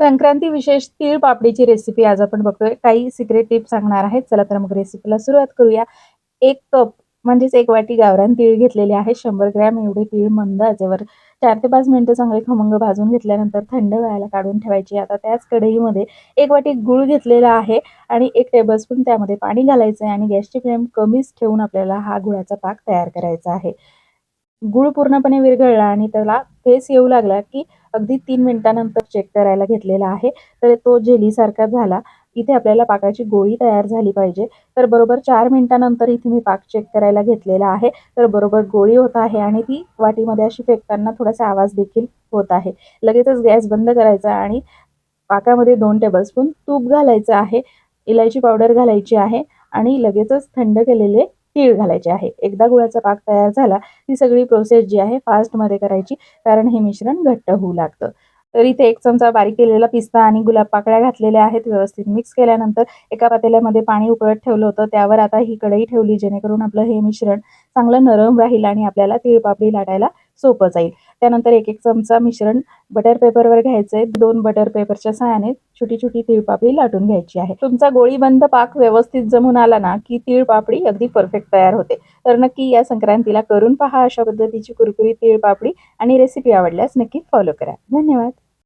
संक्रांती विशेष तीळ पापडीची रेसिपी आज आपण बघतोय. काही सिक्रेट टिप्स सांगणार आहेत. चला तर मग रेसिपीला सुरुवात करूया. एक कप म्हणजेच एक वाटी गावरान तीळ घेतलेले आहे. शंभर ग्रॅम एवढे तीळ मंद आचेवर चार ते पाच मिनिटं चांगले खमंग भाजून घेतल्यानंतर थंड व्हायला काढून ठेवायची. आता त्याच कढईमध्ये एक वाटी गुळ घेतलेला आहे आणि एक टेबलस्पून त्यामध्ये पाणी घालायचं आहे आणि गॅसची फ्लेम कमीच ठेवून आपल्याला हा गुळाचा पाक तयार करायचा आहे. गुळ पूर्णपणे विरघळला आणि त्याला फेस येऊ लागला की अगदी तीन मिनिटानंतर चेक करायला घेतलेला आहे. तर तो जेलीसारखा झाला. इथे आपल्याला पाकाची गोळी तयार झाली पाहिजे. तर बरोबर चार मिनिटानंतर इथे मी पाक चेक करायला घेतलेला आहे. तर बरोबर गोळी होत आहे आणि ती वाटीमध्ये अशी फेकताना थोडासा आवाज देखील होत आहे. लगेचच गॅस बंद करायचा आणि पाकामध्ये दोन टेबलस्पून तूप घालायचं आहे. इलायची पावडर घालायची आहे आणि लगेचच थंड केलेले तीळ घालायचे आहे. एकदा गुळाचा पाक तयार झाला ती सगळी प्रोसेस जी आहे फास्टमध्ये करायची कारण हे मिश्रण घट्ट होऊ लागतं. तर इथे एक चमचा बारीक केलेला पिस्ता आणि गुलाब पाकळ्या घातलेल्या आहेत व्यवस्थित मिक्स केल्यानंतर एका पातेल्यामध्ये पाणी उकळत ठेवलं होतं त्यावर आता ही कढई ठेवली जेणेकरून आपलं हे मिश्रण चांगलं नरम राहील आणि आपल्याला तिळपापडी लाटायला सोपं जाईल. त्यानंतर एक एक चमचा मिश्रण बटर पेपरवर घ्यायचं आहे दोन बटर पेपरच्या सहाय्याने छोटी छोटी तिळपापडी लाटून घ्यायची आहे. तुमचा गोळीबंद पाक व्यवस्थित जमून आला ना की तिळपापडी अगदी परफेक्ट तयार होते. तर नक्की या संक्रांतीला करून पहा अशा पद्धतीची कुरकुरी तिळपापडी आणि रेसिपी आवडल्यास नक्की फॉलो करा. धन्यवाद.